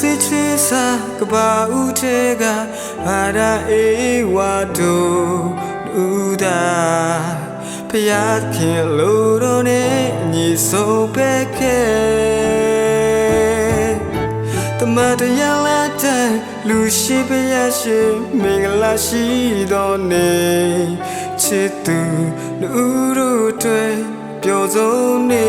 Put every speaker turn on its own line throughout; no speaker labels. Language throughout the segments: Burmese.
စီချီစာကဘာဦးထဲကဘာသာအေးဝါတို့လူသာဖျားခင်လို့တော့နေအညီဆုံးပဲခဲ့တမတရလာတဲ့လူရှိပရရှိမင်္ဂလာရှိတော်နေချစ်သူလူတို့တွေပျော်ဆုံးနေ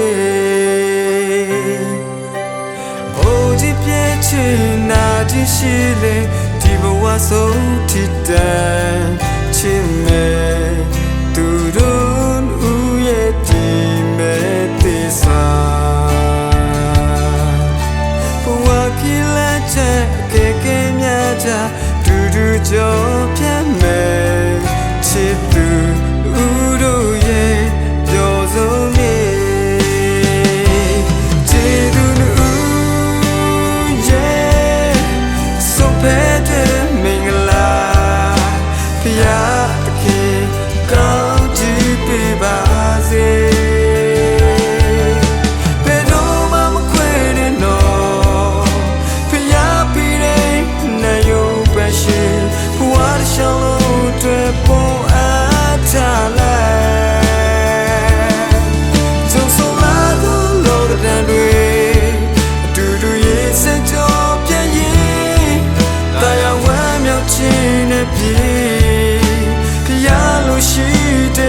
ရှိလေဒီဘဝဆုံးထိတန်ချင်မေသူတို့ဦးရဲ့ဒီမဲ့တေစာဘဝကလာချက်ကဲကဲမြတ်တာဒူဒူကြောပြတ်မယ်ချစ်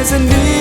တဲ့စနေ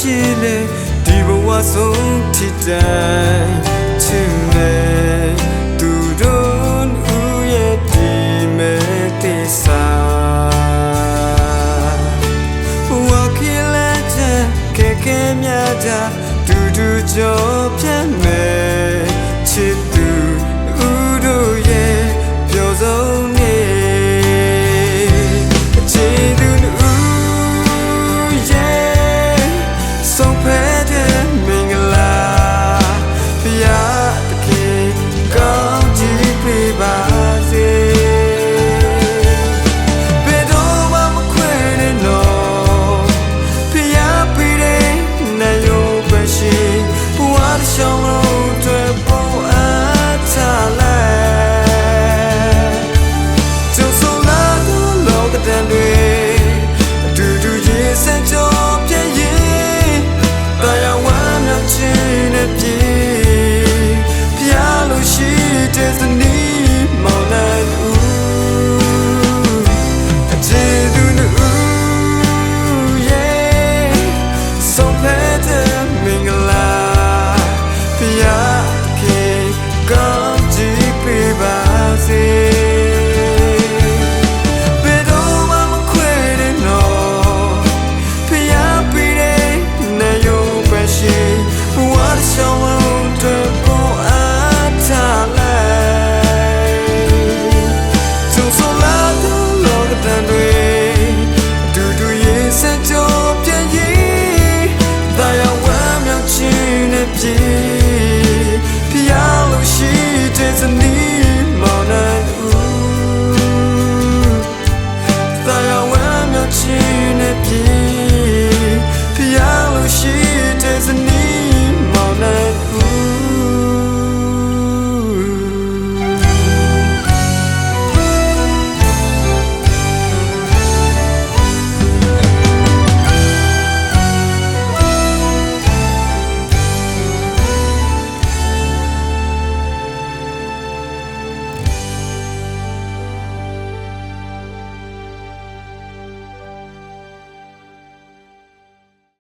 ရှိလေဒီဘဝဆုံးထိတိုင်းချင်မယ်သူတို့ဦးရဲ့ဒီမဲ့တေစာဝါခီလက်ချက်ကဲကဲမြတ်တာဒူဒူကြော